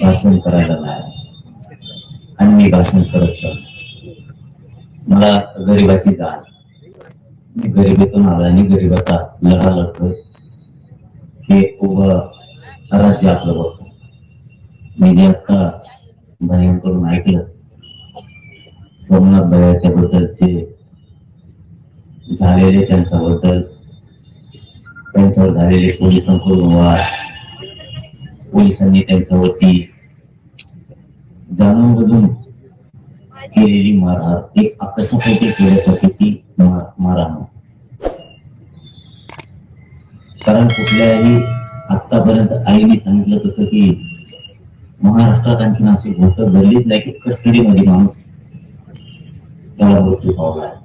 भाषण करायला नाही आणि मी भाषण करत मला गरिबाची जाण. मी गरिबीतून आला आणि गरिबाचा लढा लढतोय. हे उभं राज्य आपलं बघतो. मी जे आता भाईंकडून ऐकलं सोमनाथ भैयाच्या बद्दलचे झालेले त्यांच्याबद्दल त्यांच्यावर झालेले पोलिसांकडून वाद पोलिसांनी त्यांच्यावरती जाणून बुजून केलेली मारहाण एक कशासाठी केल्यासाठी ती मारहाण कारण कुठल्याही आतापर्यंत आईने सांगितलं तसं की महाराष्ट्रात आणखीन अशी गोष्ट घडलीच नाही की कस्टडीमध्ये माणूस त्याला मृत्यू पावला आहे.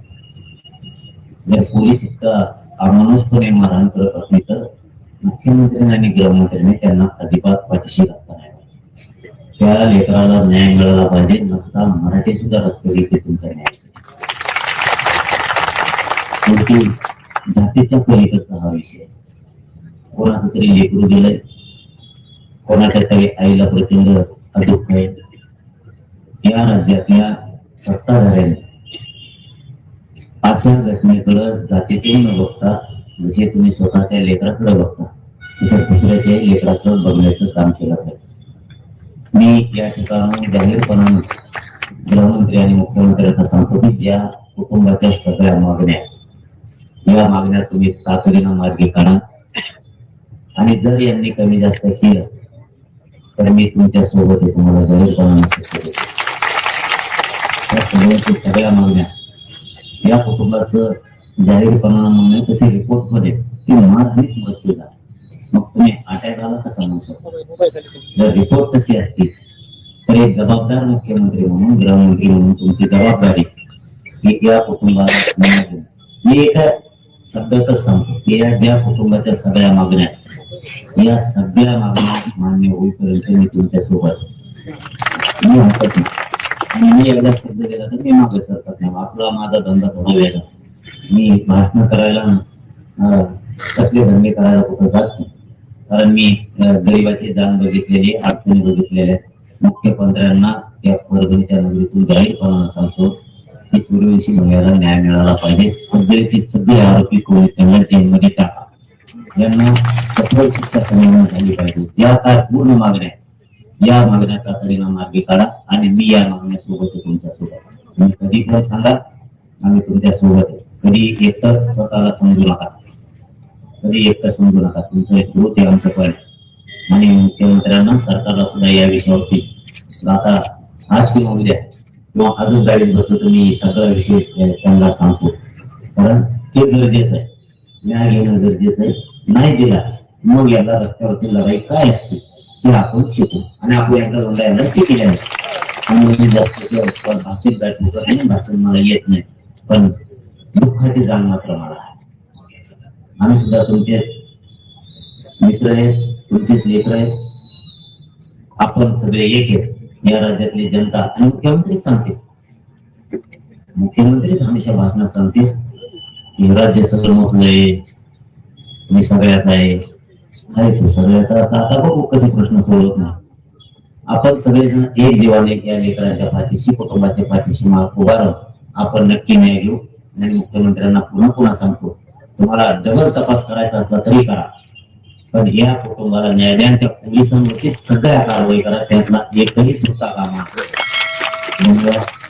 जर पोलीस इतका अमानुषपणे मारहाण करत असली तर मुख्यमंत्री आणि गृहमंत्र्यांनी त्यांना अजिबात पाठीशी घातला नाही पाहिजे. त्या लेकराला न्याय मिळाला पाहिजे नसता मराठी सुद्धा रस्त्यावर येते तुमचा न्याय शेवटी जातीच्या पलीकडचा हा विषय आहे. कोणाचं तरी लेकरू दिलंय कोणाच्या तरी आईला प्रचंड दुःख आहे या राज्यातल्या सत्ताधाऱ्यांनी अशा घटनेकडे जातीतून न बघता जसे तुम्ही स्वतःच्या लेकराकडे बघता तसं दुसऱ्याच्या लेकराकडे बघण्याचं काम केलं पाहिजे मी या ठिकाणी जाहीरपणाने गृहमंत्री आणि मुख्यमंत्र्यांना सांगतो की ज्या कुटुंबाच्या सगळ्या मागण्या या मागण्या तुम्ही तातडीनं मार्गी काढा आणि जर यांनी कमी जास्त केलं तर मी तुमच्यासोबत आहे तुम्हाला जाहीरपणाने त्या देतो. या सगळ्या मागण्या या कुटुंबाचं जाहीरपणामुळे तसे रिपोर्टमध्ये की मारहाणीत मृत्यू झाला मग तुम्ही अटॅक आला का सांगू शकता? जर रिपोर्ट तशी असतील तर एक जबाबदार मुख्यमंत्री म्हणून गृहमंत्री म्हणून तुमची जबाबदारी की या कुटुंबाला मी एका शब्दातच सांगतो की या ज्या कुटुंबाच्या सगळ्या मागण्या या सगळ्या मागण्या मान्य होईपर्यंत मी तुमच्यासोबत मी हरकत नाही. आणि मी एकदा शब्द केला तर मी मागे सरकत नाही. आपला माझा धंदा थोडा वेगळा मी भाषण करायला कसले धंदे करायला कुठं जात नाही. कारण मी अं, गरिबाची जाण बघितलेली अडचणी बघितलेल्या मुख्यमंत्र्यांना या परभणीच्या नगरीतून जाहीरपणानं सांगतो की सूर्यवंशी महिलाला न्याय मिळाला पाहिजे. सगळ्याची सगळे आरोपी कोणी त्यांना जेलमध्ये टाका. यांना कठोर शिक्षा संमेलन झाली पाहिजे. ज्या काय पूर्ण मागण्या या मागण्या तातडीनं मार्गी काढा आणि मी या मागण्या सोबत तुमच्यासोबत तुम्ही कधी पण सांगा आम्ही तुमच्यासोबत आहे. कधी एकटं स्वतःला समजू नका. कधी एकटा समजू नका. तुमचं एक ग्रोथ आहे आमचं पण. आणि मुख्यमंत्र्यांना सरकारला सुद्धा या विषयावरती आता आज किंवा उद्या किंवा अजून गाडीत बसलो तर सगळा विषय त्यांना सांगतो. कारण ते गरजेचं आहे. न्याय घेणं गरजेचं आहे. नाही दिला मग याला रस्त्यावरती लढाई काय असते? ते आपण शिकू. आणि आपण यांचा धंदा यांना शिकले आणि मी जास्त भाषिक दाखवू करत नाही भाषण मला येत नाही. पण दुःखाची जाण मात्र मला आहे. आम्ही सुद्धा तुमचे मित्र आहेत तुमचेच लेकर आहेत. आपण सगळे एक आहेत. या राज्यातली जनता आणि मुख्यमंत्री सांगते. मुख्यमंत्रीच हमेशा भाषणात सांगते की राज्य सगळं मोठलंय मी सगळ्यात आहे. तू सगळ्यात. आता आता बघू कसे प्रश्न सोडवत नाही. आपण सगळेजण एक जीवाने या लेकरांच्या पाठीशी कुटुंबाच्या पाठीशी माग उभा आपण नक्की न्याय घेऊ. आणि मुख्यमंत्र्यांना पुन्हा पुन्हा सांगतो. तुम्हाला डबल तपास करायचा असला तरी करा. पण या कुटुंबाला न्याय द्या त्या पोलिसांवरती सगळ्या कारवाई करा त्यातला एकही सुद्धा कामा धन्यवाद